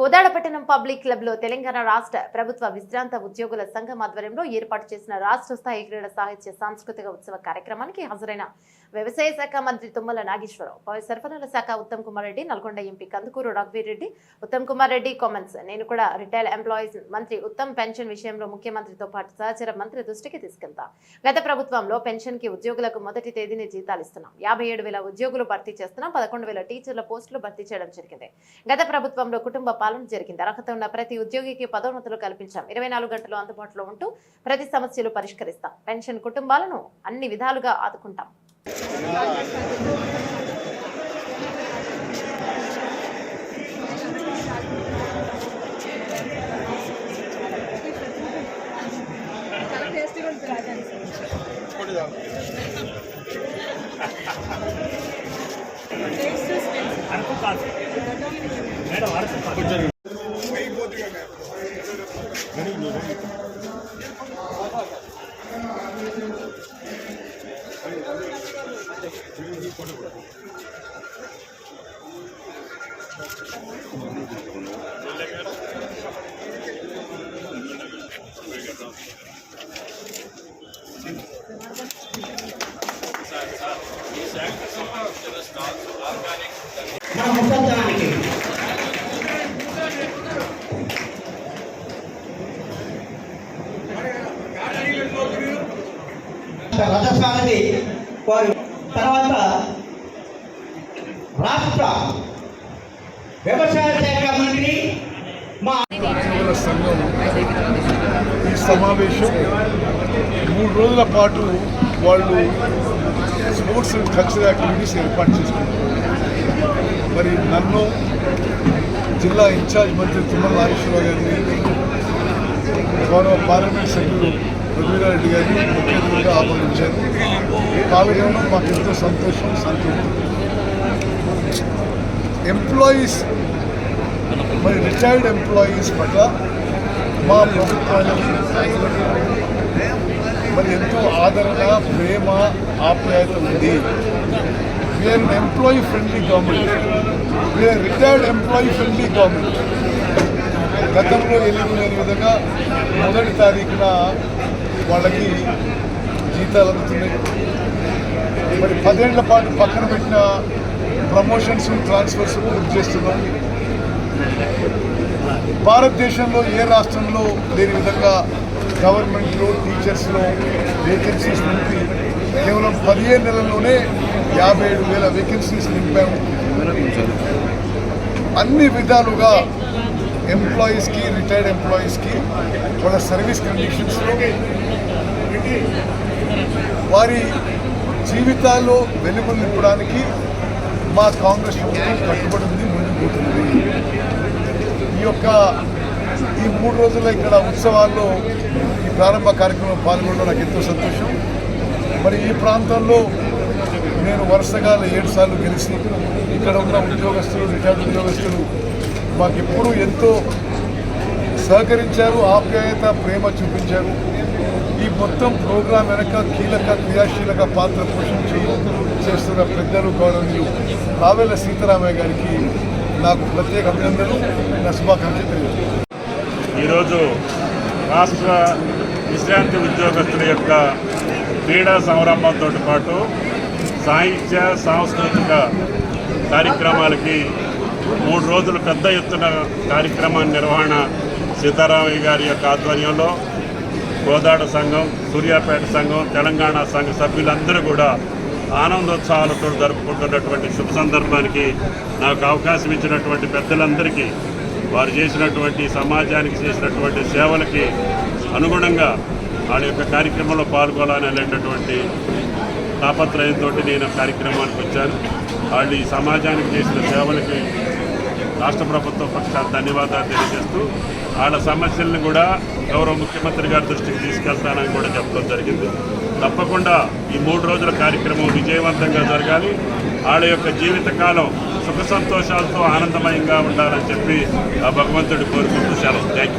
కోదాడపట్టణం public క్లబ్లో తెలంగాణ రాష్ట్ర ప్రభుత్వ విశ్రాంత ఉద్యోగుల సంఘం ఆధ్వర్యంలో ఏర్పాటు చేసిన రాష్ట్ర స్థాయి క్రీడా సాహిత్య సాంస్కృతిక ఉత్సవ కార్యక్రమానికి హాజరైన వ్యవసాయ శాఖ మంత్రి తుమ్మల నాగేశ్వరరావు పౌర సరఫరాల శాఖ ఉత్తమ్ కుమార్ రెడ్డి నల్గొండ ఎంపీ కందుకూరు రఘువీరెడ్డి ఉత్తమ్ కుమార్ రెడ్డి కామెంట్స్ నేను కూడా రిటైల్ ఎంప్లాయీస్ మంత్రి ఉత్తమ్ పెన్షన్ విషయంలో ముఖ్యమంత్రితో పాటు సహచర మంత్రి దృష్టికి తీసుకెళ్తా. గత ప్రభుత్వంలో పెన్షన్కి ఉద్యోగులకు మొదటి తేదీని జీతాలు ఇస్తున్నాం. యాభై ఏడు వేల ఉద్యోగులు భర్తీ చేస్తున్నాం. పదకొండు వేల టీచర్ల పోస్టులు భర్తీ చేయడం జరిగింది. గత ప్రభుత్వంలో కుటుంబ పాలన జరిగింది. అర్హత ఉన్న ప్రతి ఉద్యోగికి పదోన్నతులు కల్పించాం. ఇరవై నాలుగు గంటలు అందుబాటులో ఉంటూ ప్రతి సమస్యలు పరిష్కరిస్తాం. పెన్షన్ కుటుంబాలను అన్ని విధాలుగా ఆదుకుంటాం. చాలా చూసి తెలుసు. మన ముఖద్దానికి. రథసారథి వారు తర్వాత రాష్ట్ర వ్యవసాయ శాఖ మంత్రి మా సంఘం ఈ సమావేశం మూడు రోజుల పాటు వాళ్ళు స్పోర్ట్స్ అండ్ కల్చరల్ యాక్టివిటీస్ ఏర్పాటు చేసుకుంటారు మరి నన్ను జిల్లా ఇన్ఛార్జ్ మంత్రి తుమ్మల నాగేశ్వరరావు గారిని గౌరవ పార్లమెంట్ సభ్యులు రఘువీరారెడ్డి గారిని ముఖ్య అతిథిగా ఆహ్వానించారు పాల్గొనడం మాకు ఎంతో సంతోషం సంతృప్తి. ఎంప్లాయీస్ మరి రిటైర్డ్ ఎంప్లాయీస్ పట్ల మా ప్రభుత్వానికి మరి ఎంతో ఆదరణ ప్రేమ ఆప్యాయత ఉంది. We're employee friendly government we're retired employee friendly government గతంలో ఎన్నిక లేని విధంగా మొదటి తారీఖున వాళ్ళకి జీతాలు అందుతున్నాయి. మరి పదేళ్ళ పాటు పక్కన పెట్టిన ప్రమోషన్స్ ట్రాన్స్ఫర్స్ పూర్తి చేస్తున్నాం. భారతదేశంలో ఏ రాష్ట్రంలో లేని విధంగా గవర్నమెంట్లో టీచర్స్లో వేకెన్సీస్ నింపి కేవలం పదిహేను నెలల్లోనే యాభై ఏడు వేల వేకెన్సీస్ నింపాము. అన్ని విధాలుగా ఎంప్లాయీస్కి రిటైర్డ్ ఎంప్లాయీస్కి వాళ్ళ సర్వీస్ కండిషన్స్లో వారి జీవితాల్లో వెలుగు నింపడానికి మా కాంగ్రెస్ ప్రభుత్వం కట్టుబడి ఉంది ముందుకు పోతుంది. ఈ యొక్క మూడు రోజుల ఇక్కడ ఉత్సవాల్లో ఈ ప్రారంభ కార్యక్రమం పాల్గొనడం నాకు ఎంతో సంతోషం. మరి ఈ ప్రాంతంలో నేను వరుసగా ఏడు సార్లు గెలిచి ఇక్కడ ఉన్న ఉద్యోగస్తులు రిటైర్డ్ ఉద్యోగస్తులు మాకు ఎప్పుడూ ఎంతో సహకరించారు ఆప్యాయత ప్రేమ చూపించారు. ఈ మొత్తం ప్రోగ్రాం వెనక కీలక క్రియాశీలక పాత్ర పోషించి చేస్తున్న పెద్దలు గౌరవనీయులు రావేల సీతారామయ్య గారికి నాకు ప్రత్యేక అభినందనలు నా శుభాకాంక్షలు తెలియజేస్తాను ఈరోజు రాష్ట్ర విశ్రాంతి ఉద్యోగస్తుల యొక్క క్రీడా సంరంభంతో పాటు సాహిత్య సాంస్కృతిక కార్యక్రమాలకి మూడు రోజులు పెద్ద ఎత్తున కార్యక్రమ నిర్వహణ సీతారామయ్య గారి యొక్క ఆధ్వర్యంలో గోదాడ సంఘం సూర్యాపేట సంఘం తెలంగాణ సంఘ సభ్యులందరూ కూడా ఆనందోత్సవాలతో జరుపుకుంటున్నటువంటి శుభ సందర్భానికి నాకు అవకాశం ఇచ్చినటువంటి పెద్దలందరికీ వారు చేసినటువంటి సమాజానికి చేసినటువంటి సేవలకి అనుగుణంగా వాళ్ళ యొక్క కార్యక్రమంలో పాల్గొనాలని అనేటటువంటి తాపత్రయంతో నేను కార్యక్రమానికి వచ్చాను. వాళ్ళు ఈ సమాజానికి చేసిన సేవలకి రాష్ట్ర ప్రభుత్వం పక్షాన్ని ధన్యవాదాలు తెలియజేస్తూ వాళ్ళ సమస్యలను కూడా గౌరవ ముఖ్యమంత్రి గారి దృష్టికి తీసుకెళ్తానని కూడా చెప్పడం జరిగింది. తప్పకుండా ఈ మూడు రోజుల కార్యక్రమం విజయవంతంగా జరగాలి. వాళ్ళ యొక్క జీవితకాలం సుఖ సంతోషాలతో ఆనందమయంగా ఉండాలని చెప్పి ఆ భగవంతుడి కోరుకుంటూ సెలవు. Thank you